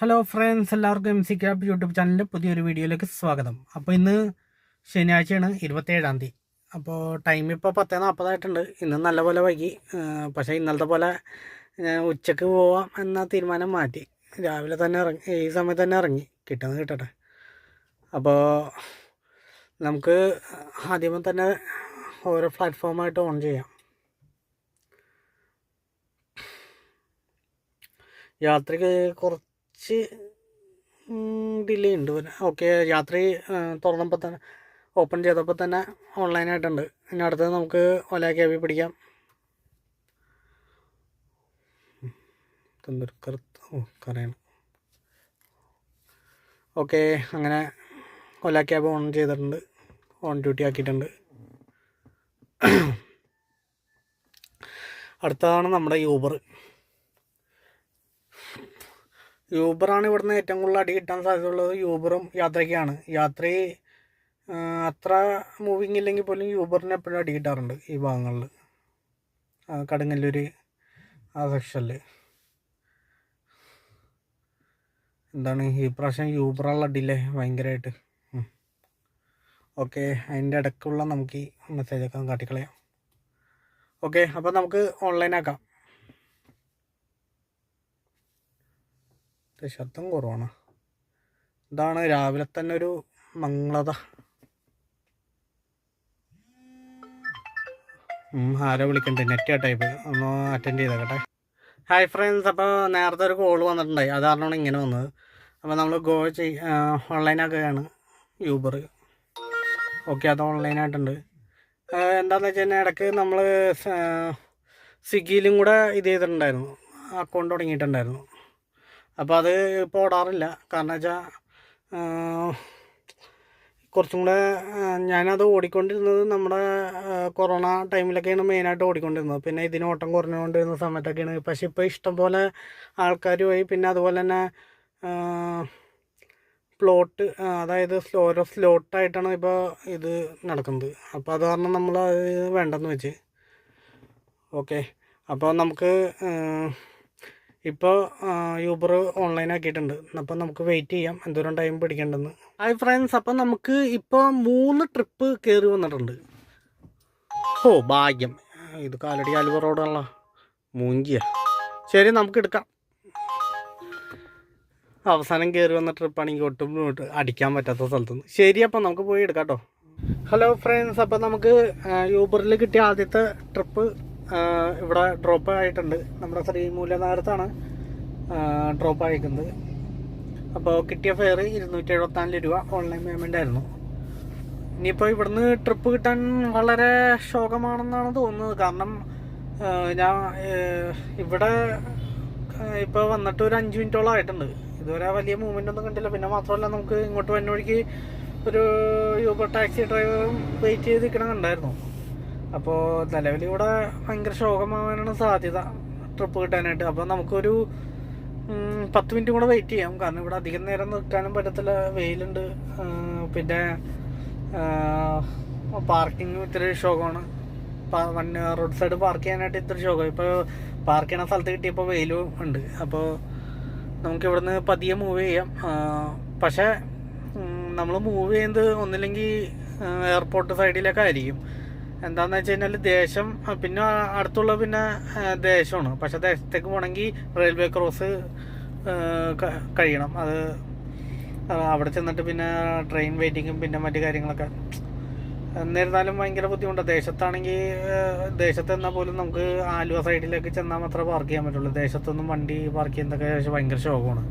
Hello friends എല്ലാവർക്കും M C cap YouTube ചാനലിന്റെ പുതിയൊരു വീഡിയോയിലേക്ക് സ്വാഗതം. അപ്പോൾ ഇന്ന് ശനിയാഴ്ചയാണ് ഇരുപത്തേഴാം തീയതി. അപ്പോൾ ടൈം ഇപ്പോൾ പത്തേ നാൽപ്പതായിട്ടുണ്ട് ഇന്ന് നല്ലപോലെ വൈകി. പക്ഷേ ഇന്നലത്തെ പോലെ ഞാൻ ഉച്ചയ്ക്ക് പോവാം എന്ന തീരുമാനം മാറ്റി. രാവിലെ തന്നെ ഇറങ്ങി ഈ സമയത്ത് തന്നെ ഇറങ്ങി. കിട്ടുന്നത് കിട്ടട്ടെ. അപ്പോൾ നമുക്ക് ആദ്യമേ തന്നെ ഓരോ പ്ലാറ്റ്ഫോമായിട്ട് ഓൺ ചെയ്യാം. യാത്രയ്ക്ക് കുറച്ച് ഡിലേ ഉണ്ട്. ഓക്കെ രാത്രി തുറന്നപ്പോൾ തന്നെ ഓപ്പൺ ചെയ്തപ്പോൾ തന്നെ ഓൺലൈനായിട്ടുണ്ട് ഇനി അടുത്തത് നമുക്ക് ഒല ക്യാബിൽ പിടിക്കാം. ഓക്കെ അങ്ങനെ ഒല ക്യാബ് ഓൺ ചെയ്തിട്ടുണ്ട്. ഓൺ ഡ്യൂട്ടി ആക്കിയിട്ടുണ്ട്. അടുത്തതാണ് നമ്മുടെ യൂബർ യൂബറാണ് ഇവിടുന്ന് ഏറ്റവും കൂടുതൽ അടി കിട്ടാൻ സാധ്യതയുള്ളത് യൂബറും യാത്രയ്ക്കാണ്. യാത്ര അത്ര മൂവിങ് ഇല്ലെങ്കിൽ പോലും യൂബറിന് എപ്പോഴും അടി കിട്ടാറുണ്ട് ഈ ഭാഗങ്ങളിൽ. കടുങ്ങല്ലൂർ ആ സെക്ഷനിൽ എന്താണ് ഈ പ്രാവശ്യം യൂബറുള്ള അടിയില്ലേ? ഭയങ്കരമായിട്ട് ഓക്കെ അതിന്റെ ഇടയ്ക്കുള്ള നമുക്ക് ഈ മെസ്സേജൊക്കെ കാട്ടിക്കളയാം. ഓക്കെ അപ്പോൾ നമുക്ക് ഓൺലൈനാക്കാം ശബ്ദം കുറവാണ്. ഇതാണ് രാവിലെ തന്നെ ഒരു മംഗളത. ആരോ വിളിക്കണ്ടേ? നെറ്റ് ടൈപ്പ് ഒന്ന് അറ്റൻഡ് ചെയ്തേക്കട്ടെ. ഹായ് ഫ്രണ്ട്സ് അപ്പോൾ നേരത്തെ ഒരു കോൾ വന്നിട്ടുണ്ടായി. അത് കാരണമാണ് ഇങ്ങനെ വന്നത്. അപ്പോൾ നമ്മൾ ഗോ ചെയ് ഓൺലൈനാക്കുകയാണ് യൂബർ ഓക്കെ അത് ഓൺലൈനായിട്ടുണ്ട് എന്താണെന്ന് വെച്ച് കഴിഞ്ഞാൽ ഇടയ്ക്ക് നമ്മൾ സ്വിഗ്ഗിയിലും കൂടെ ഇത് ചെയ്തിട്ടുണ്ടായിരുന്നു. അക്കൗണ്ട് തുടങ്ങിയിട്ടുണ്ടായിരുന്നു. അപ്പോൾ അത് ഇപ്പോൾ ഓടാറില്ല കാരണം വെച്ചാൽ കുറച്ചും കൂടെ ഞാനത് ഓടിക്കൊണ്ടിരുന്നത് നമ്മുടെ കൊറോണ ടൈമിലൊക്കെയാണ് മെയിനായിട്ട് ഓടിക്കൊണ്ടിരുന്നത്. പിന്നെ ഇതിന് ഓട്ടം കുറഞ്ഞുകൊണ്ടിരുന്ന സമയത്തൊക്കെയാണ്. പക്ഷെ ഇപ്പോൾ ഇഷ്ടംപോലെ ആൾക്കാരുമായി പിന്നെ അതുപോലെ തന്നെ പ്ലോട്ട് അതായത് ഓരോ സ്ലോട്ടായിട്ടാണ് ഇപ്പോൾ ഇത് നടക്കുന്നത്. അപ്പോൾ അത് കാരണം നമ്മൾ അത് വേണ്ടെന്ന് വെച്ച്. ഓക്കെ. അപ്പോൾ നമുക്ക് ഇപ്പോൾ യൂബർ ഓൺലൈൻ ആക്കിയിട്ടുണ്ട്. അപ്പം നമുക്ക് വെയിറ്റ് ചെയ്യാം. എന്തോരം ടൈം പിടിക്കേണ്ടെന്ന്. ഹായ് ഫ്രണ്ട്സ് അപ്പം നമുക്ക് ഇപ്പോൾ മൂന്ന് ട്രിപ്പ് കയറി വന്നിട്ടുണ്ട്. ഓ ഭാഗ്യം. ഇത് കാലടി ആലുവ റോഡാണല്ലോ മൂഞ്ചിയ. ശരി നമുക്ക് എടുക്കാം. അവസാനം കയറി വന്ന ട്രിപ്പാണെങ്കിൽ ഒട്ടും ഇങ്ങോട്ട് അടിക്കാൻ പറ്റാത്ത സ്ഥലത്തുനിന്ന്. ശരി അപ്പം നമുക്ക് പോയി എടുക്കാം കേട്ടോ. ഹലോ ഫ്രണ്ട്സ് അപ്പം നമുക്ക് യൂബറിൽ കിട്ടിയ ആദ്യത്തെ ട്രിപ്പ് ഇവിടെ ഡ്രോപ്പ് ആയിട്ടുണ്ട്. നമ്മുടെ ശ്രീമൂലനഗരത്താണ് ഡ്രോപ്പ് അയക്കുന്നത് അപ്പോൾ കിട്ടിയ ഫെയർ ഇരുന്നൂറ്റി എഴുപത്തിനാല് രൂപ ഓൺലൈൻ പേയ്മെന്റ് ആയിരുന്നു. ഇനിയിപ്പോൾ ഇവിടുന്ന് ട്രിപ്പ് കിട്ടാൻ വളരെ ശോകമാണെന്നാണ് തോന്നുന്നത്. കാരണം ഞാൻ ഇവിടെ ഇപ്പോൾ വന്നിട്ട് ഒരു അഞ്ച് മിനിറ്റോളം ആയിട്ടുണ്ട്. ഇതുവരെ വലിയ മൂവ്മെന്റ് ഒന്നും കണ്ടില്ല. പിന്നെ മാത്രമല്ല നമുക്ക് ഇങ്ങോട്ട് വന്ന വഴിക്ക് ഒരു യൂബർ ടാക്സി ഡ്രൈവറും വെയിറ്റ് ചെയ്ത് നിൽക്കണം കണ്ടായിരുന്നു. അപ്പോൾ നിലവിൽ ഇവിടെ ഭയങ്കര ശോകമാവാനാണ് സാധ്യത ട്രിപ്പ് കിട്ടാനായിട്ട്. അപ്പോൾ നമുക്കൊരു പത്ത് മിനിറ്റ് കൂടെ വെയിറ്റ് ചെയ്യാം. കാരണം ഇവിടെ അധികം നേരം നിൽക്കാനും പറ്റത്തില്ല. വെയിലുണ്ട്. പിന്നെ പാർക്കിംഗ് ഇത്തിരി പാ- റോഡ് സൈഡ് പാർക്ക് ചെയ്യാനായിട്ട് ഇത്തിരി ശോകം. ഇപ്പോൾ പാർക്ക് ചെയ്യണ സ്ഥലത്ത് കിട്ടിയപ്പോൾ വെയിലും ഉണ്ട്. അപ്പോൾ നമുക്ക് ഇവിടുന്ന് പതിയെ മൂവ് ചെയ്യാം. പക്ഷേ നമ്മൾ മൂവ് ചെയ്യുന്നത് ഒന്നില്ലെങ്കിൽ എയർപോർട്ട് സൈഡിലൊക്കെ ആയിരിക്കും. എന്താണെന്ന് വെച്ച് കഴിഞ്ഞാൽ ദേശം പിന്നെ അടുത്തുള്ള പിന്നെ ദേശമാണ് പക്ഷെ ദേശത്തേക്ക് പോകണമെങ്കിൽ റെയിൽവേ ക്രോസ് കഴിയണം. അത് അവിടെ ചെന്നിട്ട് പിന്നെ ട്രെയിൻ വെയിറ്റിങ്ങും പിന്നെ മറ്റു കാര്യങ്ങളൊക്കെ. എന്നിരുന്നാലും ഭയങ്കര ബുദ്ധിമുട്ടാണ് ദേശത്താണെങ്കിൽ ദേശത്ത് എന്നാൽ പോലും നമുക്ക് ആലുവ സൈഡിലേക്ക് ചെന്നാൽ മാത്രമേ പാർക്ക് ചെയ്യാൻ പറ്റുള്ളൂ. ദേശത്തൊന്നും വണ്ടി പാർക്ക് ചെയ്യുന്നതൊക്കെ ഭയങ്കര ശോകമാണ്.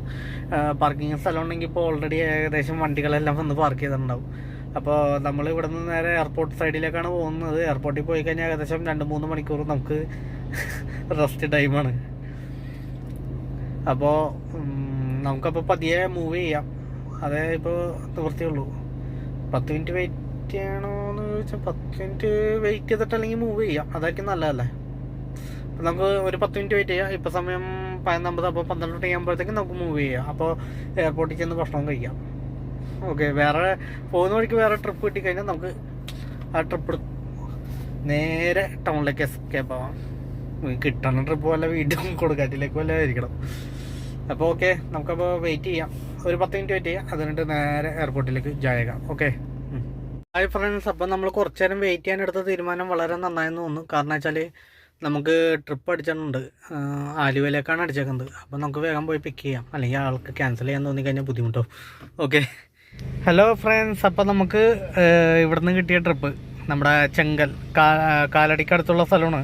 പാർക്കിംഗ് സ്ഥലം ഉണ്ടെങ്കിൽ ഇപ്പോൾ ഓൾറെഡി ഏകദേശം വണ്ടികളെല്ലാം വന്ന് പാർക്ക് ചെയ്തിട്ടുണ്ടാവും. അപ്പോൾ നമ്മൾ ഇവിടെ നിന്ന് നേരെ എയർപോർട്ട് സൈഡിലേക്കാണ് പോകുന്നത്. എയർപോർട്ടിൽ പോയി കഴിഞ്ഞാൽ ഏകദേശം രണ്ട് മൂന്ന് മണിക്കൂർ നമുക്ക് റെസ്റ്റ് ടൈമാണ് അപ്പോൾ നമുക്കപ്പോൾ പതിയെ മൂവ് ചെയ്യാം. അതേ ഇപ്പോൾ നിവൃത്തിയുള്ളൂ പത്ത് മിനിറ്റ് വെയിറ്റ് ചെയ്യണോ എന്ന് ചോദിച്ചാൽ പത്ത് മിനിറ്റ് വെയിറ്റ് ചെയ്തിട്ട് അല്ലെങ്കിൽ മൂവ് ചെയ്യാം. അതായിരിക്കും നല്ലതല്ലേ? നമുക്ക് ഒരു പത്ത് മിനിറ്റ് വെയിറ്റ് ചെയ്യാം. ഇപ്പോൾ സമയം പതിനൊമ്പത് അപ്പോൾ പന്ത്രണ്ട് മണി ആകുമ്പോഴത്തേക്കും നമുക്ക് മൂവ് ചെയ്യാം. അപ്പോൾ എയർപോർട്ടിൽ ചെന്ന് ഭക്ഷണം കഴിക്കാം. ഓക്കെ വേറെ പോകുന്ന വഴിക്ക് വേറെ ട്രിപ്പ് കിട്ടിക്കഴിഞ്ഞാൽ നമുക്ക് ആ ട്രിപ്പ് നേരെ ടൗണിലേക്ക് എസ്കേപ്പ് ആവാം. കിട്ടണ ട്രിപ്പ് വല്ല വീട്ടിൽ കൊടുക്കാറ്റിലേക്ക് വല്ല ആയിരിക്കണം. അപ്പോൾ ഓക്കെ നമുക്കപ്പോൾ വെയിറ്റ് ചെയ്യാം. ഒരു പത്ത് മിനിറ്റ് വെയിറ്റ് ചെയ്യാം. അതിനിട്ട് നേരെ എയർപോർട്ടിലേക്ക് ജായക ഓക്കെ ഹായ് ഫ്രണ്ട്സ് അപ്പം നമ്മൾ കുറച്ച് നേരം വെയിറ്റ് ചെയ്യാൻ എടുത്ത തീരുമാനം വളരെ നന്നായെന്ന് തോന്നുന്നു. കാരണം വെച്ചാൽ നമുക്ക് ട്രിപ്പ് അടിച്ചിട്ടുണ്ട്. ആലുവയിലേക്കാണ് അടിച്ചേക്കുന്നത്. അപ്പം നമുക്ക് വേഗം പോയി പിക്ക് ചെയ്യാം. അല്ലെങ്കിൽ ആൾക്ക് ക്യാൻസൽ ചെയ്യാൻ തോന്നി കഴിഞ്ഞാൽ ബുദ്ധിമുട്ടോ ഓക്കെ ഹലോ ഫ്രണ്ട്സ് അപ്പോൾ നമുക്ക് ഇവിടുന്ന് കിട്ടിയ ട്രിപ്പ് നമ്മുടെ ചെങ്കൽ കാലടിക്കടുത്തുള്ള സ്ഥലമാണ്.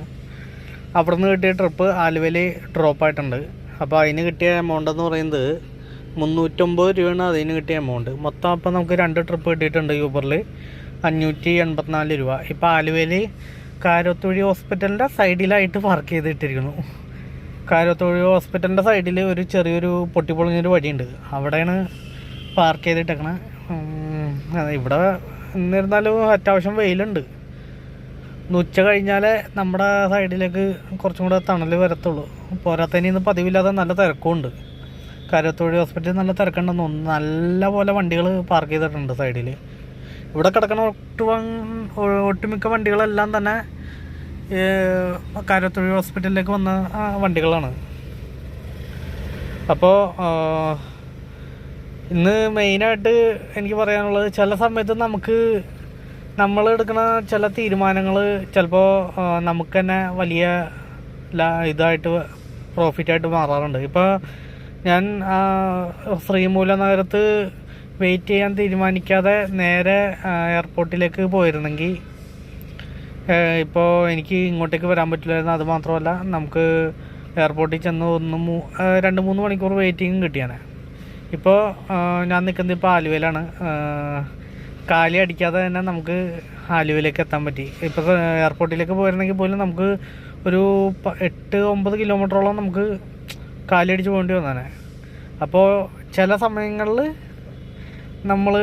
അവിടുന്ന് കിട്ടിയ ട്രിപ്പ് ആലുവയിൽ ഡ്രോപ്പ് ആയിട്ടുണ്ട്. അപ്പോൾ അതിന് കിട്ടിയ എമൗണ്ട് എന്ന് പറയുന്നത് മുന്നൂറ്റമ്പത് രൂപയാണ് അതിന് കിട്ടിയ എമൗണ്ട് മൊത്തം അപ്പോൾ നമുക്ക് രണ്ട് ട്രിപ്പ് കിട്ടിയിട്ടുണ്ട് യൂബറിൽ അഞ്ഞൂറ്റി എൺപത്തിനാല് രൂപ. ഇപ്പോൾ ആലുവയിൽ കാരത്തൊഴി ഹോസ്പിറ്റലിന്റെ സൈഡിലായിട്ട് പാർക്ക് ചെയ്തിട്ടിരിക്കുന്നു. കാരത്തൊഴി ഹോസ്പിറ്റലിന്റെ സൈഡിൽ ഒരു ചെറിയൊരു പൊട്ടിപ്പൊളിഞ്ഞൊരു വഴിയുണ്ട്. അവിടെയാണ് പാർക്ക് ചെയ്തിട്ടേക്കണ. ഇവിടെ എന്നിരുന്നാലും അത്യാവശ്യം വെയിലുണ്ട്. ഉച്ച കഴിഞ്ഞാലേ നമ്മുടെ സൈഡിലേക്ക് കുറച്ചും കൂടെ തണൽ വരത്തുള്ളൂ. പോരാത്തതിന് ഇന്ന് പതിവില്ലാതെ നല്ല തിരക്കുമുണ്ട്. കരത്തൊഴി ഹോസ്പിറ്റലിൽ നല്ല തിരക്കുണ്ടെന്ന് തോന്നുന്നു. നല്ല പോലെ വണ്ടികൾ പാർക്ക് ചെയ്തിട്ടുണ്ട് സൈഡിൽ ഇവിടെ കിടക്കുന്ന ഒട്ടു ഒട്ടുമിക്ക വണ്ടികളെല്ലാം തന്നെ കരുവത്തൊഴി ഹോസ്പിറ്റലിലേക്ക് വന്ന വണ്ടികളാണ്. അപ്പോൾ ഇന്ന് മെയിനായിട്ട് എനിക്ക് പറയാനുള്ളത് ചില സമയത്ത് നമുക്ക് നമ്മൾ എടുക്കുന്ന ചില തീരുമാനങ്ങൾ ചിലപ്പോൾ നമുക്ക് തന്നെ വലിയ ഇതായിട്ട് പ്രോഫിറ്റായിട്ട് മാറാറുണ്ട്. ഇപ്പോൾ ഞാൻ ശ്രീമൂല നഗരത്ത് വെയിറ്റ് ചെയ്യാൻ തീരുമാനിക്കാതെ നേരെ എയർപോർട്ടിലേക്ക് പോയിരുന്നെങ്കിൽ ഇപ്പോൾ എനിക്ക് ഇങ്ങോട്ടേക്ക് വരാൻ പറ്റില്ലായിരുന്നു. അത് മാത്രമല്ല നമുക്ക് എയർപോർട്ടിൽ ചെന്ന് ഒന്ന് മൂ രണ്ട് മൂന്ന് മണിക്കൂർ വെയിറ്റിംഗ് കിട്ടിയാണ് ഇപ്പോൾ ഞാൻ നിൽക്കുന്നത് ഇപ്പോൾ ആലുവയിലാണ്. കാലി അടിക്കാതെ തന്നെ നമുക്ക് ആലുവയിലേക്ക് എത്താൻ പറ്റി. ഇപ്പോൾ എയർപോർട്ടിലേക്ക് പോയിരുന്നെങ്കിൽ പോലും നമുക്ക് ഒരു എട്ട് ഒമ്പത് കിലോമീറ്ററോളം നമുക്ക് കാലി അടിച്ച് പോകേണ്ടി വന്നേനെ. അപ്പോൾ ചില സമയങ്ങളിൽ നമ്മൾ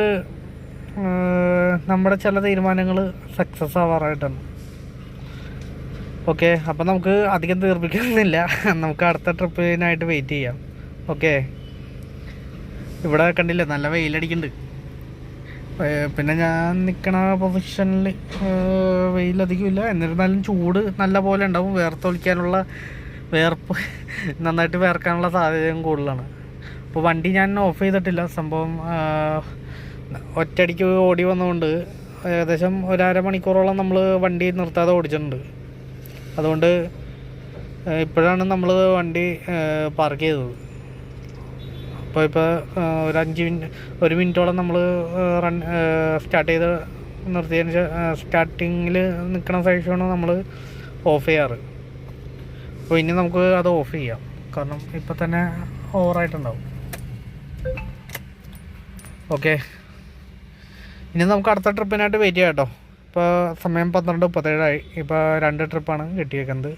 നമ്മുടെ ചില തീരുമാനങ്ങൾ സക്സസ് ആവാറായിട്ടാണ്. ഓക്കെ അപ്പം നമുക്ക് അധികം തീർപ്പിക്കുന്നില്ല നമുക്ക് അടുത്ത ട്രിപ്പിനായിട്ട് വെയിറ്റ് ചെയ്യാം. ഓക്കെ ഇവിടെ കണ്ടില്ല നല്ല വെയിലടിക്കുന്നുണ്ട് പിന്നെ ഞാൻ നിൽക്കണ പൊസിഷനിൽ വെയിലധികമില്ല. എന്നിരുന്നാലും ചൂട് നല്ല പോലെ ഉണ്ടാവും. വേർത്തൊലിക്കാനുള്ള വേർപ്പ് നന്നായിട്ട് വേർക്കാനുള്ള സാധ്യതയും കൂടുതലാണ്. അപ്പോൾ വണ്ടി ഞാൻ ഓഫ് ചെയ്തിട്ടില്ല. സംഭവം ഒറ്റയടിക്ക് ഓടി വന്നതുകൊണ്ട് ഏകദേശം ഒരര മണിക്കൂറോളം നമ്മൾ വണ്ടി നിർത്താതെ ഓടിച്ചിട്ടുണ്ട്. അതുകൊണ്ട് ഇപ്പോഴാണ് നമ്മൾ വണ്ടി പാർക്ക് ചെയ്തത്. അപ്പോൾ ഇപ്പോൾ ഒരു അഞ്ച് മിനിറ്റ് ഒരു മിനിറ്റോളം നമ്മൾ റൺ സ്റ്റാർട്ട് ചെയ്ത് നിർത്തിയതിന് സ്റ്റാർട്ടിങ്ങിൽ നിൽക്കണ ശേഷമാണ് നമ്മൾ ഓഫ് ചെയ്യാറ്. അപ്പോൾ ഇനി നമുക്ക് അത് ഓഫ് ചെയ്യാം. കാരണം ഇപ്പം തന്നെ ഓവറായിട്ടുണ്ടാവും. ഓക്കെ. ഇനി നമുക്ക് അടുത്ത ട്രിപ്പിനായിട്ട് വെയിറ്റ് ചെയ്യാം കേട്ടോ. ഇപ്പോൾ സമയം പന്ത്രണ്ട് മുപ്പത്തേഴായി. ഇപ്പോൾ രണ്ട് ട്രിപ്പാണ് കിട്ടിയേക്കുന്നത്.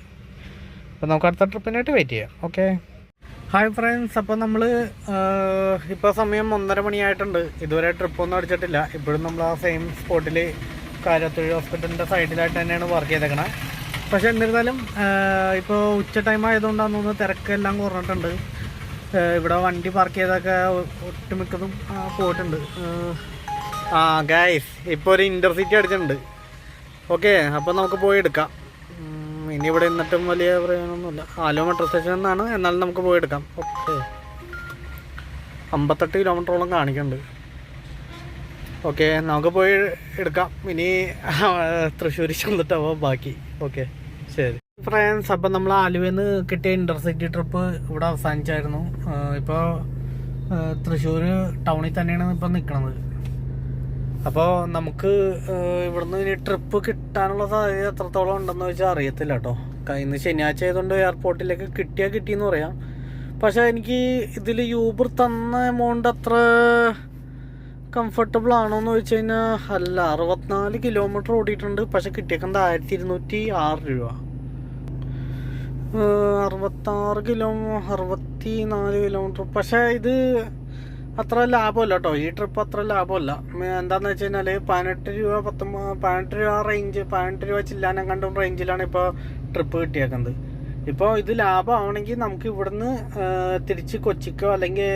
അപ്പോൾ നമുക്ക് അടുത്ത ട്രിപ്പിനായിട്ട് വെയിറ്റ് ചെയ്യാം. ഓക്കെ. ഹായ് ഫ്രണ്ട്സ് അപ്പോൾ നമ്മൾ ഇപ്പോൾ സമയം ഒന്നര മണിയായിട്ടുണ്ട്. ഇതുവരെ ട്രിപ്പൊന്നും അടിച്ചിട്ടില്ല. ഇപ്പോഴും നമ്മൾ ആ സെയിം സ്പോട്ടിൽ കാരത്തൊഴി ഹോസ്പിറ്റലിന്റെ സൈഡിലായിട്ട് തന്നെയാണ് വർക്ക് ചെയ്തേക്കണത് പക്ഷേ എന്നിരുന്നാലും ഇപ്പോൾ ഉച്ച ടൈം ആയതുകൊണ്ടാണെന്ന് തോന്നുന്നു തിരക്കെല്ലാം കുറഞ്ഞിട്ടുണ്ട്. ഇവിടെ വണ്ടി പാർക്ക് ചെയ്തൊക്കെ ഒട്ടുമിക്കതും പോയിട്ടുണ്ട്. ആ ഗൈസ് ഇപ്പോൾ ഒരു ഇന്റർസിറ്റി അടിച്ചിട്ടുണ്ട്. ഓക്കെ അപ്പോൾ നമുക്ക് പോയി എടുക്കാം. ഇനി ഇവിടെ നിന്നിട്ടും വലിയ പ്രയോജനമൊന്നുമില്ല. ആലുവ മെട്രോ സ്റ്റേഷൻ എന്നാണ്. എന്നാലും നമുക്ക് പോയി എടുക്കാം. ഓക്കെ. അമ്പത്തെട്ട് കിലോമീറ്ററോളം കാണിക്കുന്നുണ്ട്. ഓക്കെ നമുക്ക് പോയി എടുക്കാം. ഇനി തൃശ്ശൂർ ചെന്നിട്ടാവോ ബാക്കി. ഓക്കെ ശരി. ഫ്രണ്ട്സ് അപ്പം നമ്മൾ ആലുവയിൽ നിന്ന് കിട്ടിയ ഇന്റർസിറ്റി ട്രിപ്പ് ഇവിടെ അവസാനിച്ചായിരുന്നു. ഇപ്പോൾ തൃശ്ശൂർ ടൗണിൽ തന്നെയാണ് ഇപ്പം നിൽക്കുന്നത്. അപ്പോൾ നമുക്ക് ഇവിടുന്ന് ഇനി ട്രിപ്പ് കിട്ടാനുള്ള സാധ്യത എത്രത്തോളം ഉണ്ടെന്ന് വെച്ചാൽ അറിയത്തില്ല കേട്ടോ ഇന്ന് ശനിയാഴ്ച ആയതുകൊണ്ട് എയർപോർട്ടിലേക്ക് കിട്ടിയാൽ കിട്ടിയെന്ന് പറയാം. പക്ഷെ എനിക്ക് ഇതിൽ യൂബർ തന്ന എമൗണ്ട് അത്ര കംഫർട്ടബിൾ ആണോ എന്ന് വെച്ച് കഴിഞ്ഞാൽ അല്ല അറുപത്തിനാല് കിലോമീറ്റർ ഓടിയിട്ടുണ്ട്. പക്ഷെ കിട്ടിയേക്കുന്നത് ആയിരത്തി ഇരുന്നൂറ്റി ആറ് രൂപ അറുപത്താറ് കിലോ അറുപത്തി നാല് കിലോമീറ്റർ പക്ഷേ ഇത് അത്ര ലാഭമല്ല കേട്ടോ ഈ ട്രിപ്പ് അത്ര ലാഭമല്ല. എന്താണെന്ന് വെച്ച് കഴിഞ്ഞാൽ പതിനെട്ട് രൂപ പത്തൊമ്പത് പതിനെട്ട് രൂപ റേഞ്ച് പതിനെട്ട് രൂപ ചില്ലാനം കണ്ടും റേഞ്ചിലാണ് ഇപ്പോൾ ട്രിപ്പ് കിട്ടിയേക്കുന്നത്. ഇപ്പോൾ ഇത് ലാഭമാണെങ്കിൽ നമുക്ക് ഇവിടുന്ന് തിരിച്ച് കൊച്ചിക്കോ അല്ലെങ്കിൽ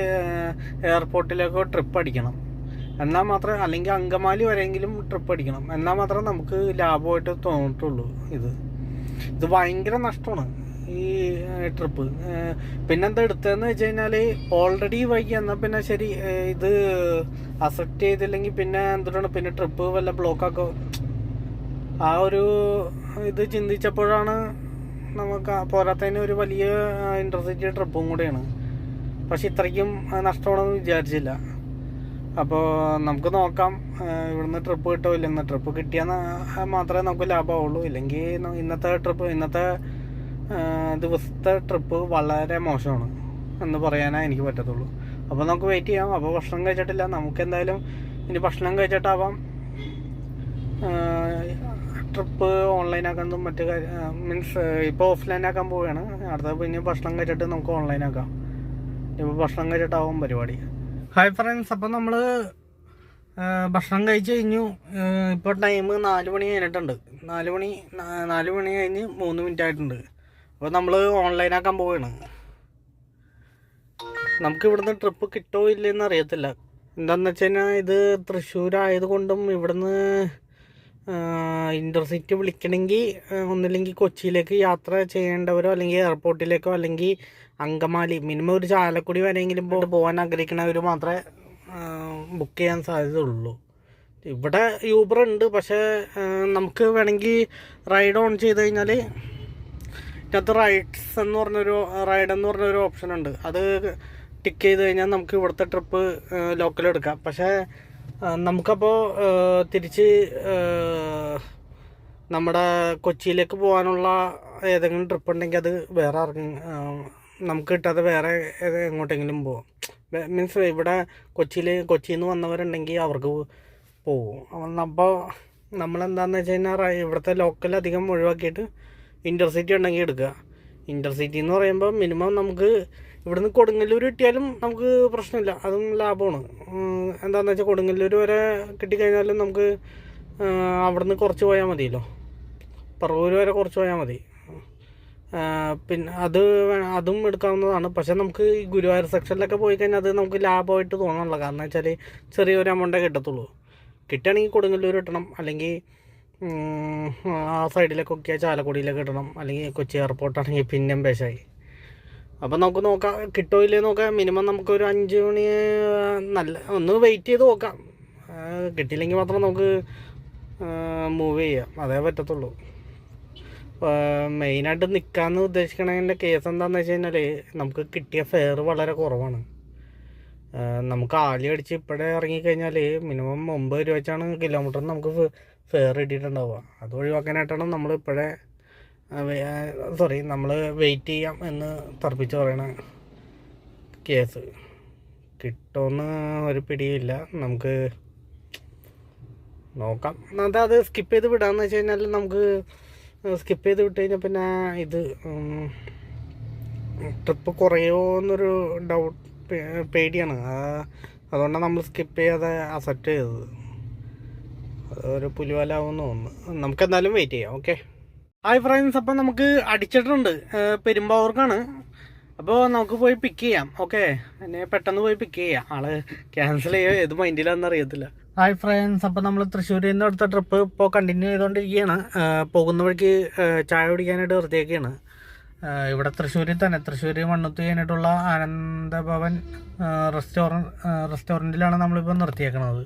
എയർപോർട്ടിലേക്കോ ട്രിപ്പ് അടിക്കണം. എന്നാൽ മാത്രമേ അല്ലെങ്കിൽ അങ്കമാലി വരെയെങ്കിലും ട്രിപ്പ് അടിക്കണം. എന്നാൽ മാത്രമേ നമുക്ക് ലാഭമായിട്ട് തോന്നിട്ടുള്ളൂ ഇത്. ഇത് ഭയങ്കര നഷ്ടമാണ്. ഈ ട്രിപ്പ് പിന്നെന്താ എടുത്തതെന്ന് വെച്ച് കഴിഞ്ഞാൽ ഓൾറെഡി വൈകി എന്നാൽ പിന്നെ ശരി ഇത് അക്സെപ്റ്റ് ചെയ്തില്ലെങ്കിൽ പിന്നെ എന്തുകൊണ്ടാണ് പിന്നെ ട്രിപ്പ് വല്ല ബ്ലോക്കാക്കോ ആ ഒരു ഇത് ചിന്തിച്ചപ്പോഴാണ് നമുക്ക് പോരാത്തതിന് ഒരു വലിയ ഇന്റർസിറ്റി ട്രിപ്പും കൂടെയാണ്. പക്ഷെ ഇത്രയ്ക്കും നഷ്ടമാണെന്ന് വിചാരിച്ചില്ല. അപ്പോൾ നമുക്ക് നോക്കാം ഇവിടുന്ന് ട്രിപ്പ് കിട്ടോ? ഇല്ലെന്ന്. ട്രിപ്പ് കിട്ടിയാൽ മാത്രമേ നമുക്ക് ലാഭമാവുള്ളൂ. ഇല്ലെങ്കിൽ ഇന്നത്തെ ട്രിപ്പ് ഇന്നത്തെ ദിവസത്തെ ട്രിപ്പ് വളരെ മോശമാണ് എന്ന് പറയാനേ എനിക്ക് പറ്റത്തുള്ളൂ. അപ്പോൾ നമുക്ക് വെയിറ്റ് ചെയ്യാം. അപ്പോൾ ഭക്ഷണം കഴിച്ചിട്ടില്ല. നമുക്ക് എന്തായാലും ഇനി ഭക്ഷണം കഴിച്ചിട്ടാവാം. ട്രിപ്പ് ഓൺലൈൻ ആക്കുന്നതും മറ്റു മീൻസ് ഇപ്പോൾ ഓഫ്ലൈൻ ആക്കാൻ പോവുകയാണ്. അടുത്ത പിന്നെ ഭക്ഷണം കഴിച്ചിട്ട് നമുക്ക് ഓൺലൈൻ ആക്കാം. ഇപ്പോൾ ഭക്ഷണം കഴിച്ചിട്ടാവും പരിപാടി. ഹായ് ഫ്രണ്ട്സ് അപ്പം നമ്മൾ ഭക്ഷണം കഴിച്ച് കഴിഞ്ഞു. ഇപ്പോൾ ടൈം നാല് മണി കഴിഞ്ഞിട്ടുണ്ട്. നാല് മണി നാല് മണി കഴിഞ്ഞ് മൂന്ന് മിനിറ്റ് ആയിട്ടുണ്ട്. അപ്പോൾ നമ്മൾ ഓൺലൈനാക്കാൻ പോവുകയാണ് നമുക്ക് ഇവിടുന്ന് ട്രിപ്പ് കിട്ടോ ഇല്ലെന്ന് അറിയത്തില്ല. എന്താണെന്ന് വെച്ച് കഴിഞ്ഞാൽ ഇത് തൃശ്ശൂർ ആയതുകൊണ്ടും ഇവിടുന്ന് ഇന്റർസിറ്റി വിളിക്കണമെങ്കിൽ ഒന്നില്ലെങ്കിൽ കൊച്ചിയിലേക്ക് യാത്ര ചെയ്യേണ്ടവരോ അല്ലെങ്കിൽ എയർപോർട്ടിലേക്കോ അല്ലെങ്കിൽ അങ്കമാലി മിനിമം ഒരു ചാലക്കുടി വരെയെങ്കിലും പോകാൻ ആഗ്രഹിക്കുന്നവർ മാത്രമേ ബുക്ക് ചെയ്യാൻ സാധ്യതയുള്ളൂ. ഇവിടെ യൂബർ ഉണ്ട് പക്ഷേ നമുക്ക് വേണമെങ്കിൽ റൈഡ് ഓൺ ചെയ്ത് കഴിഞ്ഞാൽ ഇതിനകത്ത് റൈഡ്സ് എന്ന് പറഞ്ഞൊരു റൈഡ് എന്ന് പറഞ്ഞൊരു ഓപ്ഷൻ ഉണ്ട്. അത് ടിക്ക് ചെയ്ത് കഴിഞ്ഞാൽ നമുക്ക് ഇവിടുത്തെ ട്രിപ്പ് ലോക്കൽ എടുക്കാം. പക്ഷേ നമുക്കപ്പോൾ തിരിച്ച് നമ്മുടെ കൊച്ചിയിലേക്ക് പോകാനുള്ള ഏതെങ്കിലും ട്രിപ്പ് ഉണ്ടെങ്കിൽ അത് വേറെ ആർക്കും നമുക്ക് കിട്ടാതെ വേറെ എങ്ങോട്ടെങ്കിലും പോവാം. മീൻസ് ഇവിടെ കൊച്ചിയിൽ കൊച്ചിയിൽ നിന്ന് വന്നവരുണ്ടെങ്കിൽ അവർക്ക് പോകും അപ്പോൾ നമ്മളെന്താണെന്ന് വെച്ച് കഴിഞ്ഞാൽ ഇവിടുത്തെ ലോക്കൽ അധികം ഒഴിവാക്കിയിട്ട് ഇന്റർസിറ്റി ഉണ്ടെങ്കിൽ എടുക്കുക. ഇന്റർസിറ്റി എന്ന് പറയുമ്പോൾ മിനിമം നമുക്ക് ഇവിടുന്ന് കൊടുങ്ങല്ലൂർ കിട്ടിയാലും നമുക്ക് പ്രശ്നമില്ല. അതും ലാഭമാണ്. എന്താണെന്ന് വെച്ചാൽ കൊടുങ്ങല്ലൂർ വരെ കിട്ടിക്കഴിഞ്ഞാലും നമുക്ക് അവിടുന്ന് കുറച്ച് പോയാൽ മതിയല്ലോ. പറവൂർ വരെ കുറച്ച് പോയാൽ മതി. പിന്നെ അത് അതും എടുക്കാവുന്നതാണ്. പക്ഷെ നമുക്ക് ഈ ഗുരുവായൂർ സെക്ഷനിലൊക്കെ പോയി കഴിഞ്ഞാൽ അത് നമുക്ക് ലാഭമായിട്ട് തോന്നാനുള്ള. കാരണം വെച്ചാൽ ചെറിയൊരു എമൗണ്ടേ കിട്ടത്തുള്ളൂ. കിട്ടുകയാണെങ്കിൽ കൊടുങ്ങല്ലൂർ കിട്ടണം. അല്ലെങ്കിൽ ആ സൈഡിലേക്കൊക്കെ ചാലക്കുടിയിലേക്ക് കിട്ടണം അല്ലെങ്കിൽ കൊച്ചി എയർപോർട്ടാണെങ്കിൽ പിന്നെയും പേശായി. അപ്പം നമുക്ക് നോക്കാം കിട്ടോ ഇല്ലേ നോക്കാം. മിനിമം നമുക്കൊരു അഞ്ച് മണി നല്ല ഒന്ന് വെയിറ്റ് ചെയ്ത് നോക്കാം. കിട്ടിയില്ലെങ്കിൽ മാത്രം നമുക്ക് മൂവ് ചെയ്യാം. അതേ പറ്റത്തുള്ളൂ. മെയിനായിട്ട് നിൽക്കാമെന്ന് ഉദ്ദേശിക്കണതിന്റെ കേസ് എന്താണെന്ന് വെച്ച് കഴിഞ്ഞാൽ നമുക്ക് കിട്ടിയ ഫെയർ വളരെ കുറവാണ്. നമുക്ക് ആലി അടിച്ച് ഇപ്പോഴേ ഇറങ്ങിക്കഴിഞ്ഞാൽ മിനിമം ഒമ്പത് രൂപ വെച്ചാണ് കിലോമീറ്ററിന് നമുക്ക് ഫെയർ കിട്ടിയിട്ടുണ്ടാവുക അത് ഒഴിവാക്കാനായിട്ടാണ് നമ്മൾ ഇപ്പോഴേ സോറി നമ്മൾ വെയിറ്റ് ചെയ്യാം എന്ന് തർപ്പിച്ച് പറയണ കേസ് കിട്ടുമെന്ന് ഒരു പിടിയില്ല നമുക്ക് നോക്കാം. അത് അത് സ്കിപ്പ് ചെയ്ത് വിടാമെന്ന് വെച്ച് കഴിഞ്ഞാൽ നമുക്ക് സ്കിപ്പ് ചെയ്ത് വിട്ട് കഴിഞ്ഞാൽ പിന്നെ ഇത് ട്രിപ്പ് കുറയോ എന്നൊരു ഡൗട്ട് പേടിയാണ്. അതുകൊണ്ടാണ് നമ്മൾ സ്കിപ്പ് ചെയ്യാതെ അക്സെപ്റ്റ് ചെയ്തത്. അതൊരു പുലിവാലാവുമെന്ന് തോന്നുന്നു. നമുക്ക് എന്തായാലും വെയിറ്റ് ചെയ്യാം ഓക്കെ ഹായ് ഫ്രണ്ട്സ് അപ്പം നമുക്ക് അടിച്ചിട്ടുണ്ട് പെരുമ്പാവൂർക്കാണ്. അപ്പോൾ നമുക്ക് പോയി പിക്ക് ചെയ്യാം ഓക്കെ എന്നെ പെട്ടെന്ന് പോയി പിക്ക് ചെയ്യാം. ആൾ ക്യാൻസൽ ചെയ്യോ ഏത് മൈൻഡിലാണെന്ന് അറിയത്തില്ല. ഹായ് ഫ്രണ്ട്സ് അപ്പം നമ്മൾ തൃശ്ശൂരിൽ നിന്ന് എടുത്ത ട്രിപ്പ് ഇപ്പോൾ കണ്ടിന്യൂ ചെയ്തുകൊണ്ടിരിക്കുകയാണ് പോകുന്ന വഴിക്ക് ചായ കുടിക്കാനായിട്ട് വൃത്തിയാക്കിയാണ് ഇവിടെ തൃശ്ശൂരിൽ തന്നെ തൃശ്ശൂർ മണ്ണുത്തി കഴിഞ്ഞിട്ടുള്ള ആനന്ദഭവൻ റെസ്റ്റോറന്റ് റെസ്റ്റോറന്റിലാണ് നമ്മളിപ്പോൾ നിർത്തിയേക്കണത്.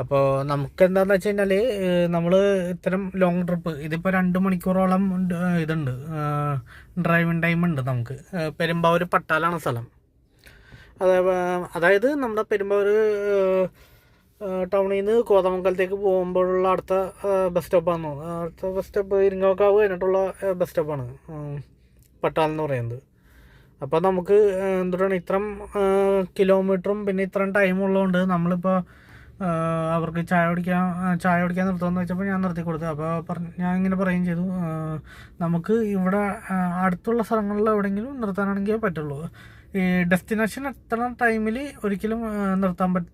അപ്പോൾ നമുക്ക് എന്താണെന്ന് വെച്ച് കഴിഞ്ഞാൽ നമ്മൾ ഇത്തരം ലോങ് ട്രിപ്പ് ഇതിപ്പോൾ രണ്ട് മണിക്കൂറോളം ഇതുണ്ട് ഡ്രൈവിംഗ് ടൈം ഉണ്ട് നമുക്ക്. പെരുമ്പാവൂർ പട്ടാലാണ് സ്ഥലം. അതായത് നമ്മുടെ പെരുമ്പാവൂർ ടൗണിൽ നിന്ന് കോതമംഗലത്തേക്ക് പോകുമ്പോഴുള്ള അടുത്ത ബസ് സ്റ്റോപ്പാണ് അടുത്ത ബസ് സ്റ്റോപ്പ് ഇരിങ്ങോക്കാവ് കഴിഞ്ഞിട്ടുള്ള ബസ് സ്റ്റോപ്പാണ് പട്ടാൽ എന്ന് പറയുന്നത്. അപ്പോൾ നമുക്ക് എന്തുകൊണ്ടാണ് ഇത്രം കിലോമീറ്ററും പിന്നെ ഇത്രയും ടൈമുള്ളതുകൊണ്ട് നമ്മളിപ്പോൾ അവർക്ക് ചായ കുടിക്കാൻ ചായ കുടിക്കാൻ നിർത്തുമെന്ന് വെച്ചപ്പോൾ ഞാൻ നിർത്തി കൊടുത്തു. അപ്പോൾ പറഞ്ഞ് ഞാൻ ഇങ്ങനെ പറയുകയും ചെയ്തു. നമുക്ക് ഇവിടെ അടുത്തുള്ള സ്ഥലങ്ങളിൽ എവിടെയെങ്കിലും നിർത്താനാണെങ്കിൽ പറ്റുള്ളൂ. ഈ ഡെസ്റ്റിനേഷൻ എത്തണ ടൈമിൽ ഒരിക്കലും നിർത്താൻ പറ്റ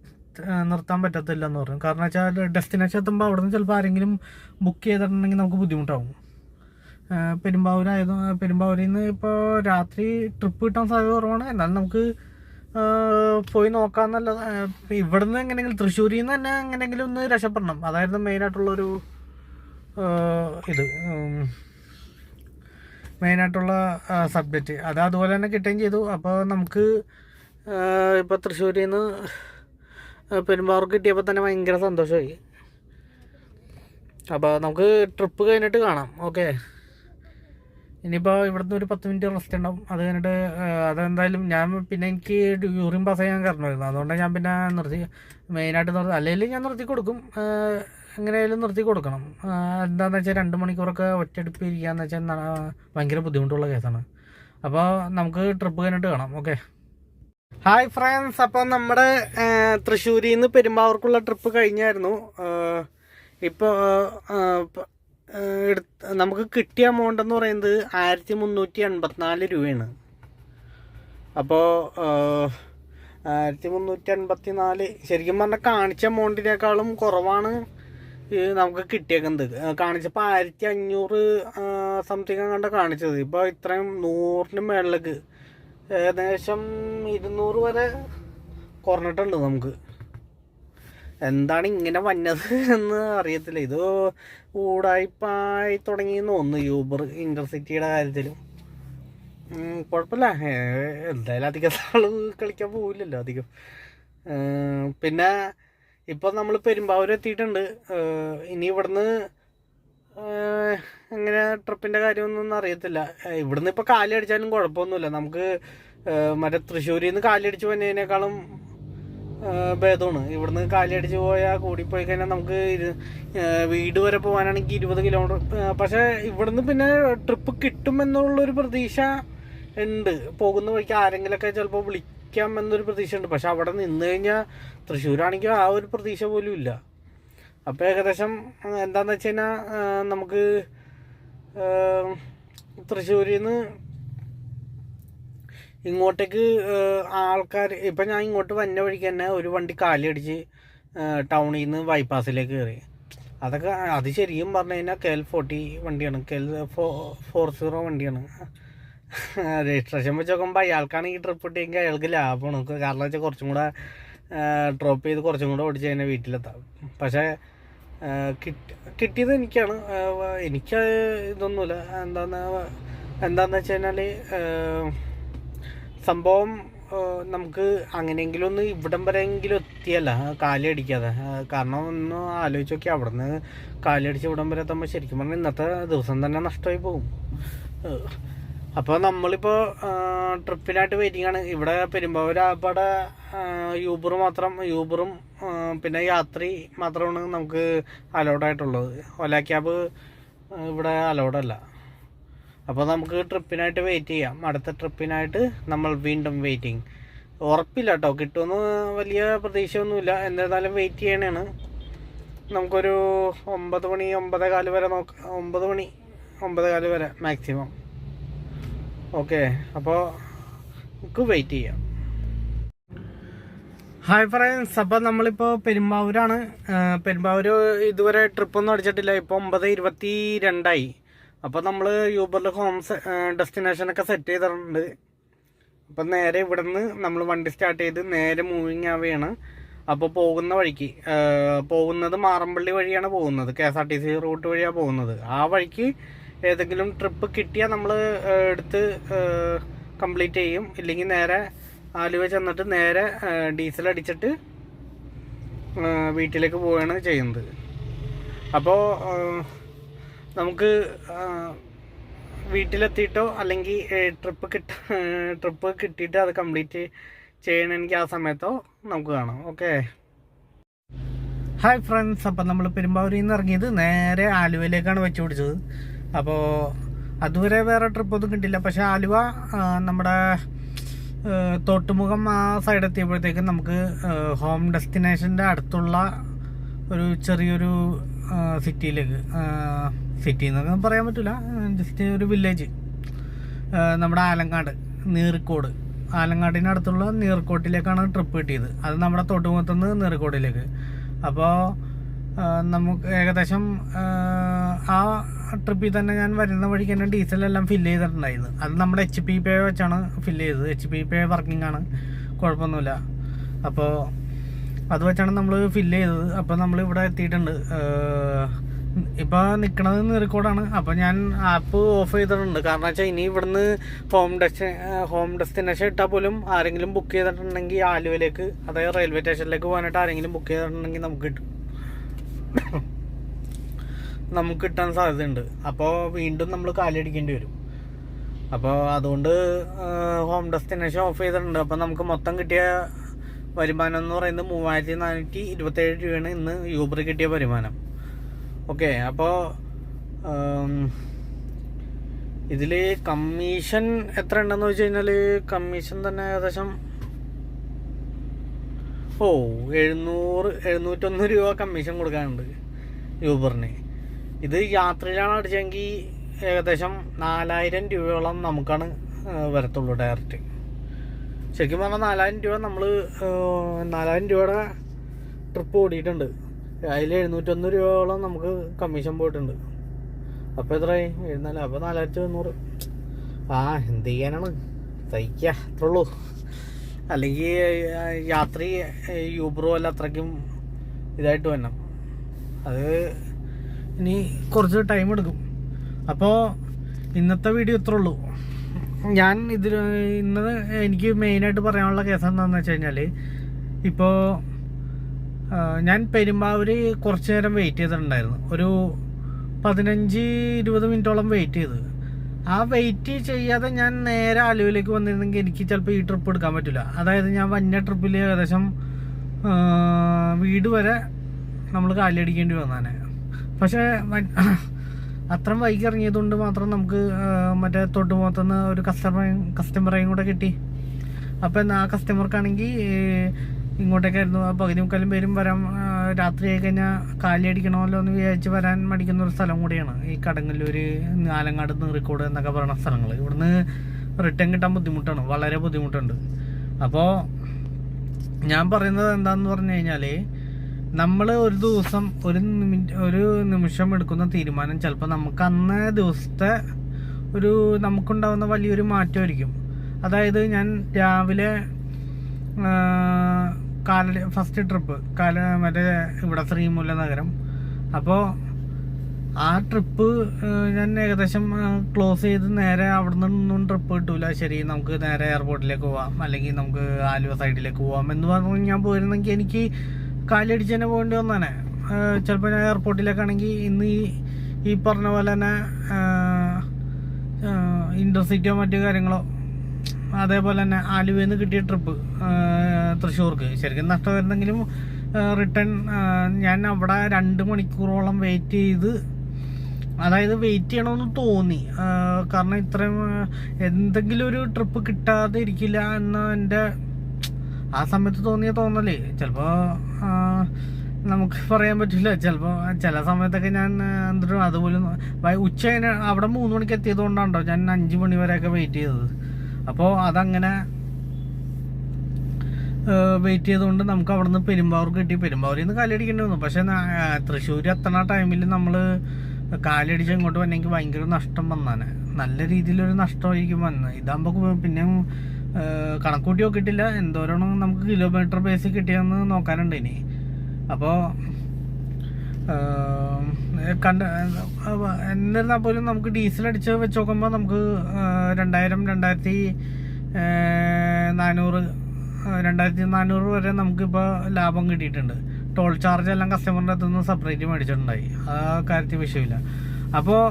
നിർത്താൻ പറ്റത്തില്ല എന്ന് പറഞ്ഞു. കാരണം വെച്ചാൽ ഡെസ്റ്റിനേഷൻ എത്തുമ്പോൾ അവിടെ നിന്ന് ചിലപ്പോൾ ആരെങ്കിലും ബുക്ക് ചെയ്തിട്ടുണ്ടെങ്കിൽ നമുക്ക് ബുദ്ധിമുട്ടാവും. പെരുമ്പാവൂരായതും പെരുമ്പാവൂരിൽ നിന്ന് ഇപ്പോൾ രാത്രി ട്രിപ്പ് കിട്ടാൻ സാധ്യത കുറവാണ്. എന്നാലും നമുക്ക് പോയി നോക്കാന്നല്ല ഇവിടെ ഇവിടുന്ന് എങ്ങനെയെങ്കിലും തൃശ്ശൂരിൽ നിന്ന് തന്നെ എങ്ങനെയെങ്കിലും ഒന്ന് രക്ഷപ്പെടണം. അതായിരുന്നു മെയിനായിട്ടുള്ളൊരു ഇത്. മെയിനായിട്ടുള്ള സബ്ജക്റ്റ് അത് അതുപോലെ തന്നെ കിട്ടുകയും ചെയ്തു. അപ്പോൾ നമുക്ക് ഇപ്പോൾ തൃശ്ശൂരിൽ നിന്ന് പെരുമ്പാവൂർക്ക് കിട്ടിയപ്പോൾ തന്നെ ഭയങ്കര സന്തോഷമായി. അപ്പോൾ നമുക്ക് ട്രിപ്പ് കഴിഞ്ഞിട്ട് കാണാം. ഓക്കെ ഇനിയിപ്പോൾ ഇവിടുന്ന് ഒരു പത്ത് മിനിറ്റ് റെസ്റ്റ് ഉണ്ടാവും. അത് കഴിഞ്ഞിട്ട് അതെന്തായാലും ഞാൻ പിന്നെ എനിക്ക് യൂറിൻ പാസ് ചെയ്യാൻ കാരണമായിരുന്നു അതുകൊണ്ട് ഞാൻ പിന്നെ നിർത്തി മെയിനായിട്ട് നിർത്തി അല്ലെങ്കിൽ ഞാൻ നിർത്തി കൊടുക്കും. എങ്ങനെയായാലും നിർത്തി കൊടുക്കണം. എന്താണെന്ന് വെച്ചാൽ രണ്ട് മണിക്കൂറൊക്കെ ഒറ്റയടുപ്പ് ഇരിക്കുകയെന്ന് വെച്ചാൽ ഭയങ്കര ബുദ്ധിമുട്ടുള്ള കേസാണ്. അപ്പോൾ നമുക്ക് ട്രിപ്പ് കഴിഞ്ഞിട്ട് കാണാം. ഓക്കെ ഹായ് ഫ്രണ്ട്സ് അപ്പോൾ നമ്മുടെ തൃശ്ശൂരിൽ നിന്ന് പെരുമ്പാവൂർക്കുള്ള ട്രിപ്പ് കഴിഞ്ഞായിരുന്നു. ഇപ്പോൾ നമുക്ക് കിട്ടിയ എമൗണ്ട് എന്ന് പറയുന്നത് ആയിരത്തി മുന്നൂറ്റി എൺപത്തിനാല് രൂപയാണ്. അപ്പോൾ ആയിരത്തി മുന്നൂറ്റി എൺപത്തി നാല് ശരിക്കും പറഞ്ഞാൽ കാണിച്ച എമൗണ്ടിനേക്കാളും കുറവാണ് നമുക്ക് കിട്ടിയേക്കുന്നത്. കാണിച്ചപ്പോൾ ആയിരത്തി അഞ്ഞൂറ് സംതിങ് കണ്ട കാണിച്ചത്. ഇപ്പോൾ ഇത്രയും നൂറിന് മേളിലേക്ക് ഏകദേശം ഇരുന്നൂറ് വരെ കുറഞ്ഞിട്ടുണ്ട് നമുക്ക്. എന്താണ് ഇങ്ങനെ വന്നത് എന്ന് അറിയത്തില്ല. ഇത് ഊടായ്പായി തുടങ്ങിയെന്ന് തോന്നുന്നു യൂബർ ഇന്റർസിറ്റിയുടെ കാര്യത്തിലും. കുഴപ്പമില്ല. എന്തായാലും അധികം ആൾ കളിക്കാൻ പോവില്ലല്ലോ അധികം. പിന്നെ ഇപ്പം നമ്മൾ പെരുമ്പാവൂർ എത്തിയിട്ടുണ്ട്. ഇനി ഇവിടുന്ന് എങ്ങനെ ട്രിപ്പിന്റെ കാര്യമൊന്നും അറിയത്തില്ല. ഇവിടുന്ന് ഇപ്പോൾ കാലടിച്ചാലും കുഴപ്പമൊന്നുമില്ല. നമുക്ക് മറ്റേ തൃശ്ശൂരിൽ നിന്ന് കാലടിച്ച് വന്നതിനേക്കാളും ഭേദമാണ്. ഇവിടുന്ന് കാലടിച്ച് പോയാൽ കൂടിപ്പോയി കഴിഞ്ഞാൽ നമുക്ക് വീട് വരെ പോകാനാണെങ്കിൽ ഇരുപത് കിലോമീറ്റർ. പക്ഷെ ഇവിടുന്ന് പിന്നെ ട്രിപ്പ് കിട്ടുമെന്നുള്ളൊരു പ്രതീക്ഷ ഉണ്ട്. പോകുന്ന വഴിക്ക് ആരെങ്കിലൊക്കെ ചിലപ്പോൾ വിളിക്കാം എന്നൊരു പ്രതീക്ഷ ഉണ്ട് പക്ഷെ അവിടെ നിന്ന് കഴിഞ്ഞാൽ തൃശ്ശൂരാണെങ്കിൽ ആ ഒരു പ്രതീക്ഷ പോലും ഇല്ല. അപ്പോൾ ഏകദേശം എന്താണെന്ന് വെച്ച് കഴിഞ്ഞാൽ നമുക്ക് തൃശ്ശൂരിൽ നിന്ന് ഇങ്ങോട്ടേക്ക് ആൾക്കാർ ഇപ്പം ഞാൻ ഇങ്ങോട്ട് വന്ന വഴിക്ക് തന്നെ ഒരു വണ്ടി കാലടിച്ച് ടൗണിൽ നിന്ന് ബൈപ്പാസിലേക്ക് കയറി അതൊക്കെ അത് ശരിക്കും പറഞ്ഞു കഴിഞ്ഞാൽ കെൽ ഫോർട്ടി വണ്ടിയാണ്. കെൽ ഫോ ഫോർ സീറോ വണ്ടിയാണ്. രജിസ്ട്രേഷൻ വെച്ച് നോക്കുമ്പോൾ അയാൾക്കാണ് ഈ ട്രിപ്പ് ഇട്ടെങ്കിൽ അയാൾക്ക് ലാഭമാണ്. കാരണം വെച്ചാൽ കുറച്ചും കൂടെ ഡ്രോപ്പ് ചെയ്ത് കുറച്ചും കൂടെ ഓടിച്ച് കഴിഞ്ഞാൽ വീട്ടിലെത്താം. പക്ഷേ കിട്ടി കിട്ടിയത് എനിക്കാണ്. എനിക്ക് ഇതൊന്നുമില്ല. എന്താന്ന് എന്താന്ന് വെച്ച് കഴിഞ്ഞാൽ സംഭവം നമുക്ക് അങ്ങനെയെങ്കിലും ഒന്ന് ഇവിടം വരെയെങ്കിലും എത്തിയല്ല കാലടിക്കാതെ കാരണം ഒന്ന് ആലോചിച്ച് നോക്കി അവിടെ നിന്ന് കാലടിച്ച് ഇവിടം വരെ എത്തുമ്പോൾ ശരിക്കും പറഞ്ഞാൽ ഇന്നത്തെ ദിവസം തന്നെ നഷ്ടമായി പോകും. അപ്പോൾ നമ്മളിപ്പോൾ ട്രിപ്പിനായിട്ട് വെയിറ്റിംഗ് ആണ് ഇവിടെ പെരുമ്പാവൂർ അവിടെ യൂബർ മാത്രം യൂബറും പിന്നെ യാത്രി മാത്രമാണ് നമുക്ക് അലൗഡ് ആയിട്ടുള്ളത് ഒല ക്യാബ് ഇവിടെ അലൗഡ് അല്ല അപ്പോൾ നമുക്ക് ട്രിപ്പിനായിട്ട് വെയിറ്റ് ചെയ്യാം. അടുത്ത ട്രിപ്പിനായിട്ട് നമ്മൾ വീണ്ടും വെയിറ്റിംഗ് ഉറപ്പില്ല കേട്ടോ കിട്ടുമെന്ന് വലിയ പ്രതീക്ഷയൊന്നുമില്ല. എന്തായാലും വെയിറ്റ് ചെയ്യണേണ്. നമുക്കൊരു ഒമ്പത് മണി ഒമ്പത് കാൽ വരെ നോക്കാം. ഒമ്പത് മണി ഒമ്പത് കാൽ വരെ മാക്സിമം ഓക്കെ അപ്പോൾ നമുക്ക് വെയിറ്റ് ചെയ്യാം. ഹായ് ഫ്രണ്ട്സ് അപ്പോൾ നമ്മളിപ്പോൾ പെരുമ്പാവൂരാണ്. പെരുമ്പാവൂർ ഇതുവരെ ട്രിപ്പൊന്നും അടിച്ചിട്ടില്ല. ഇപ്പോൾ ഒമ്പത് ഇരുപത്തി രണ്ടായി അപ്പോൾ നമ്മൾ യൂബറിൽ ഹോം ഡെസ്റ്റിനേഷനൊക്കെ സെറ്റ് ചെയ്തിട്ടുണ്ട്. അപ്പം നേരെ ഇവിടുന്ന് നമ്മൾ വണ്ടി സ്റ്റാർട്ട് ചെയ്ത് നേരെ മൂവിങ് ആവുകയാണ്. അപ്പോൾ പോകുന്ന വഴിക്ക് പോകുന്നത് മാറമ്പള്ളി വഴിയാണ് പോകുന്നത്. K S R T C route വഴിയാണ് പോകുന്നത്. ആ വഴിക്ക് ഏതെങ്കിലും ട്രിപ്പ് കിട്ടിയാൽ നമ്മൾ എടുത്ത് കംപ്ലീറ്റ് ചെയ്യും. ഇല്ലെങ്കിൽ നേരെ ആലുവ ചെന്നിട്ട് നേരെ ഡീസൽ അടിച്ചിട്ട് വീട്ടിലേക്ക് പോവുകയാണ് ചെയ്യുന്നത്. അപ്പോൾ നമുക്ക് വീട്ടിലെത്തിയിട്ടോ അല്ലെങ്കിൽ ട്രിപ്പ് കിട്ട ട്രിപ്പ് കിട്ടിയിട്ട് അത് കംപ്ലീറ്റ് ചെയ്യണമെങ്കിൽ ആ സമയത്തോ നമുക്ക് കാണാം. ഓക്കെ? Hi friends. അപ്പം നമ്മൾ പെരുമ്പാവൂരിൽ നിന്ന് ഇറങ്ങിയത് നേരെ ആലുവയിലേക്കാണ് വെച്ച് പിടിച്ചത്. അപ്പോൾ അതുവരെ വേറെ ട്രിപ്പൊന്നും കിട്ടില്ല പക്ഷേ ആലുവ നമ്മുടെ തോട്ടുമുഖം ആ സൈഡ് എത്തിയപ്പോഴത്തേക്കും നമുക്ക് ഹോം ഡെസ്റ്റിനേഷന്റെ അടുത്തുള്ള ഒരു ചെറിയൊരു സിറ്റിയിലേക്ക് സിറ്റി എന്നൊക്കെ പറയാൻ പറ്റില്ല ജസ്റ്റ് ഒരു വില്ലേജ് നമ്മുടെ ആലങ്ങാട് നീർക്കോട്. ആലങ്ങാടിന്റെ അടുത്തുള്ള നീർക്കോട്ടിലേക്കാണ് ട്രിപ്പ് കിട്ടിയത്. അത് നമ്മുടെ തൊട്ടുമുഖത്തുനിന്ന് നീർക്കോട്ടിലേക്ക്. അപ്പോൾ നമുക്ക് ഏകദേശം ആ ട്രിപ്പിൽ തന്നെ ഞാൻ വരുന്ന വഴിക്ക് തന്നെ ഡീസലെല്ലാം ഫില്ല് ചെയ്തിട്ടുണ്ടായിരുന്നു. അത് നമ്മുടെ എച്ച് പി പേ വെച്ചാണ് ഫില്ല് ചെയ്തത്. എച്ച് പി പേ വർക്കിംഗ് ആണ്. കുഴപ്പമൊന്നുമില്ല. അപ്പോൾ അത് വെച്ചാണ് നമ്മൾ ഫില്ല് ചെയ്തത്. അപ്പോൾ നമ്മൾ ഇവിടെ എത്തിയിട്ടുണ്ട് ഇപ്പൊ നിക്കണത് റെക്കോർഡാണ് അപ്പൊ ഞാൻ ആപ്പ് ഓഫ് ചെയ്തിട്ടുണ്ട്. കാരണം വെച്ചാൽ ഇനി ഇവിടുന്ന് ഹോം ഡെസ്റ്റി ഹോം ഡെസ്റ്റിനേഷൻ ഇട്ടാൽ പോലും ആരെങ്കിലും ബുക്ക് ചെയ്തിട്ടുണ്ടെങ്കിൽ ആലുവയിലേക്ക് അതായത് റെയിൽവേ സ്റ്റേഷനിലേക്ക് പോകാനായിട്ട് ആരെങ്കിലും ബുക്ക് ചെയ്തിട്ടുണ്ടെങ്കിൽ നമുക്ക് കിട്ടും. നമുക്ക് കിട്ടാൻ സാധ്യതയുണ്ട്. അപ്പോൾ വീണ്ടും നമ്മൾ കാലടിക്കേണ്ടി വരും. അപ്പോൾ അതുകൊണ്ട് ഹോം ഡെസ്റ്റിനേഷൻ ഓഫ് ചെയ്തിട്ടുണ്ട്. അപ്പോൾ നമുക്ക് മൊത്തം കിട്ടിയ വരുമാനം എന്ന് പറയുന്നത് മൂവായിരത്തി നാനൂറ്റി ഇരുപത്തേഴ് രൂപയാണ് ഇന്ന് യൂബർ കിട്ടിയ വരുമാനം. ഓക്കെ അപ്പോൾ ഇതിൽ കമ്മീഷൻ എത്ര ഉണ്ടെന്ന് വെച്ച് കഴിഞ്ഞാൽ കമ്മീഷൻ തന്നെ ഏകദേശം ഓ എഴുന്നൂറ് എഴുന്നൂറ്റൊന്ന് രൂപ കമ്മീഷൻ കൊടുക്കാനുണ്ട് യൂബറിന്. ഇത് യാത്രയിലാണ് അടിച്ചെങ്കിൽ ഏകദേശം നാലായിരം രൂപയോളം നമുക്കാണ് വരത്തുള്ളൂ ഡയറക്റ്റ്. ശരിക്കും പറഞ്ഞാൽ നാലായിരം രൂപ നമ്മൾ നാലായിരം രൂപയുടെ ട്രിപ്പ് ഓടിയിട്ടുണ്ട്. അതിൽ എഴുന്നൂറ്റൊന്ന് രൂപയോളം നമുക്ക് കമ്മീഷൻ പോയിട്ടുണ്ട്. അപ്പോൾ എത്രയായി? എഴുന്നാൽ അപ്പോൾ നാലായിരത്തി എണ്ണൂറ് ആ എന്ത് ചെയ്യാനാണ്? തയ്ക്കുക അത്രേ ഉള്ളൂ അല്ലെങ്കിൽ യാത്ര യൂബ്രോ അല്ല അത്രയ്ക്കും ഇതായിട്ട് വരണം. അത് ഇനി കുറച്ച് ടൈം എടുക്കും. അപ്പോൾ ഇന്നത്തെ വീഡിയോ ഇത്ര ഉള്ളൂ. ഞാൻ ഇതിൽ ഇന്ന് എനിക്ക് മെയിനായിട്ട് പറയാനുള്ള കേസ് എന്താണെന്ന് വെച്ച് കഴിഞ്ഞാൽ ഇപ്പോൾ ഞാൻ പെരുമ്പാവൂര് കുറച്ച് നേരം വെയിറ്റ് ചെയ്തിട്ടുണ്ടായിരുന്നു. ഒരു പതിനഞ്ച് ഇരുപത് മിനിറ്റോളം വെയിറ്റ് ചെയ്ത്. ആ വെയിറ്റ് ചെയ്യാതെ ഞാൻ നേരെ ആലുവയിലേക്ക് വന്നിരുന്നെങ്കിൽ എനിക്ക് ചിലപ്പോൾ ഈ ട്രിപ്പ് എടുക്കാൻ പറ്റില്ല അതായത് ഞാൻ വന്യ ട്രിപ്പിൽ ഏകദേശം വീട് വരെ നമ്മൾ കാലടിക്കേണ്ടി വന്നാണ് പക്ഷേ അത്രയും വൈകി ഇറങ്ങിയതുകൊണ്ട് മാത്രം നമുക്ക് മറ്റേ തൊട്ടുമുഖത്തുനിന്ന് ഒരു കസ്റ്റമറേയും കസ്റ്റമറേയും കൂടെ കിട്ടി. അപ്പം എന്നാ ആ കസ്റ്റമർക്കാണെങ്കിൽ ഇങ്ങോട്ടേക്കായിരുന്നു. ആ പകുതി മുക്കാലും പേരും വരാൻ രാത്രിയായി കഴിഞ്ഞാൽ കാലി അടിക്കണമല്ലോ എന്ന് വിചാരിച്ച് വരാൻ മടിക്കുന്ന ഒരു സ്ഥലം കൂടിയാണ്. ഈ കടങ്ങല്ലൂർ നാലങ്ങാട് നീറിക്കോട് എന്നൊക്കെ പറയുന്ന സ്ഥലങ്ങൾ. ഇവിടുന്ന് റിട്ടേൺ കിട്ടാൻ ബുദ്ധിമുട്ടാണ്. വളരെ ബുദ്ധിമുട്ടുണ്ട്. അപ്പോൾ ഞാൻ പറയുന്നത് എന്താണെന്ന് പറഞ്ഞു കഴിഞ്ഞാൽ നമ്മൾ ഒരു ദിവസം ഒരു ഒരു നിമിഷം എടുക്കുന്ന തീരുമാനം ചിലപ്പോൾ നമുക്ക് അന്നേ ദിവസത്തെ ഒരു നമുക്കുണ്ടാകുന്ന വലിയൊരു മാറ്റമായിരിക്കും. അതായത് ഞാൻ രാവിലെ കാല ഫസ്റ്റ് ട്രിപ്പ് കാല മറ്റേ ഇവിടെ ശ്രീമൂല നഗരം. അപ്പോൾ ആ ട്രിപ്പ് ഞാൻ ഏകദേശം ക്ലോസ് ചെയ്ത് നേരെ അവിടെ നിന്നൊന്നും ട്രിപ്പ് കിട്ടൂല. ശരി നമുക്ക് നേരെ എയർപോർട്ടിലേക്ക് പോവാം. അല്ലെങ്കിൽ നമുക്ക് ആലുവ സൈഡിലേക്ക് പോവാം എന്ന് പറഞ്ഞു ഞാൻ പോയിരുന്നെങ്കിൽ എനിക്ക് കാലടിച്ച് തന്നെ പോകേണ്ടി വന്നാണ് ചിലപ്പോൾ ഞാൻ എയർപോർട്ടിലേക്കാണെങ്കിൽ ഇന്ന് ഈ ഈ പറഞ്ഞ പോലെ തന്നെ ഇന്റർസിറ്റിയോ മറ്റു കാര്യങ്ങളോ അതേപോലെ തന്നെ ആലുവയിൽ നിന്ന് കിട്ടിയ ട്രിപ്പ് തൃശ്ശൂർക്ക്. ശരിക്കും നഷ്ടം വരുന്നെങ്കിലും റിട്ടേൺ ഞാൻ അവിടെ രണ്ട് മണിക്കൂറോളം വെയിറ്റ് ചെയ്ത് അതായത് വെയിറ്റ് ചെയ്യണമെന്ന് തോന്നി. കാരണം ഇത്രയും എന്തെങ്കിലും ഒരു ട്രിപ്പ് കിട്ടാതെ ഇരിക്കില്ല എന്ന എന്റെ ആ സമയത്ത് തോന്നിയ തോന്നൽ. ചിലപ്പോൾ നമുക്ക് പറയാൻ പറ്റില്ല. ചിലപ്പോൾ ചില സമയത്തൊക്കെ ഞാൻ എന്തിട്ടും അതുപോലെ ഉച്ച അവിടെ മൂന്ന് മണിക്ക് എത്തിയത് കൊണ്ടാണ് ഞാൻ അഞ്ച് മണി വരെയൊക്കെ വെയിറ്റ് ചെയ്തത്. അപ്പോൾ അതങ്ങനെ വെയിറ്റ് ചെയ്തുകൊണ്ട് നമുക്ക് അവിടെ നിന്ന് പെരുമ്പാവൂർ കിട്ടി. പെരുമ്പാവൂരിൽ നിന്ന് കാലടിക്കേണ്ടി വന്നു. പക്ഷേ തൃശ്ശൂർ എത്തണ ടൈമിൽ നമ്മൾ കാലടിച്ച് ഇങ്ങോട്ട് വന്നെങ്കിൽ ഭയങ്കര നഷ്ടം വന്നാണ് നല്ല രീതിയിലൊരു നഷ്ടമായിരിക്കും വന്ന്. ഇതാകുമ്പോൾ പിന്നെ കണക്കൂട്ടിയോ കണക്കൂട്ടി നോക്കിയിട്ടില്ല എന്തോരം നമുക്ക് കിലോമീറ്റർ ബേസിൽ കിട്ടിയെന്ന് നോക്കാനുണ്ട് ഇനി. അപ്പോൾ കണ്ട എന്നിരുന്നാൽ പോലും നമുക്ക് ഡീസൽ അടിച്ച് വെച്ച് നോക്കുമ്പോൾ നമുക്ക് രണ്ടായിരം രണ്ടായിരത്തി നാനൂറ് രണ്ടായിരത്തി നാനൂറ് വരെ നമുക്കിപ്പോൾ ലാഭം കിട്ടിയിട്ടുണ്ട്. ടോൾ ചാർജ് എല്ലാം കസ്റ്റമറിന്റെ അടുത്ത് നിന്ന് സെപ്പറേറ്റ് മേടിച്ചിട്ടുണ്ടായി. ആ കാര്യത്തിൽ വിഷയമില്ല. അപ്പോൾ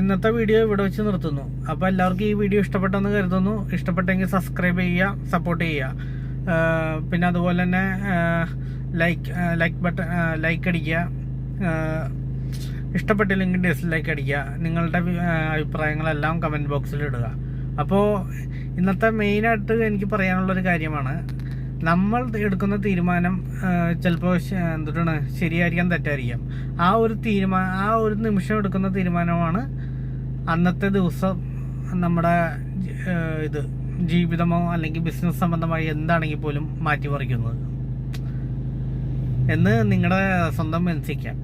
ഇന്നത്തെ വീഡിയോ ഇവിടെ വെച്ച് നിർത്തുന്നു. അപ്പോൾ എല്ലാവർക്കും ഈ വീഡിയോ ഇഷ്ടപ്പെട്ടെന്ന് കരുതുന്നു. ഇഷ്ടപ്പെട്ടെങ്കിൽ സബ്സ്ക്രൈബ് ചെയ്യുക സപ്പോർട്ട് ചെയ്യുക. പിന്നെ അതുപോലെ തന്നെ ലൈക്ക് ലൈക്ക് ബട്ടൺ ലൈക്ക് അടിക്കുക. ഇഷ്ടപ്പെട്ടില്ലെങ്കിൽ ഡിസ്ലൈക്ക് അടിക്കുക. നിങ്ങളുടെ അഭിപ്രായങ്ങളെല്ലാം കമന്റ് ബോക്സിൽ ഇടുക. അപ്പോൾ ഇന്നത്തെ മെയിനായിട്ട് എനിക്ക് പറയാനുള്ളൊരു കാര്യമാണ്. നമ്മൾ എടുക്കുന്ന തീരുമാനം ചിലപ്പോൾ എന്തുട്ടാണ് ശരിയായിരിക്കാം തെറ്റായിരിക്കാം. ആ ഒരു തീരുമാനം ആ ഒരു നിമിഷം എടുക്കുന്ന തീരുമാനമാണ് അന്നത്തെ ദിവസം നമ്മുടെ ഇത് ജീവിതമോ അല്ലെങ്കിൽ ബിസിനസ് സംബന്ധമായി എന്താണെങ്കിൽ പോലും മാറ്റിമറിക്കുന്നത്. എന്ന് നിങ്ങളുടെ സ്വന്തം മനസ്സിക്കാം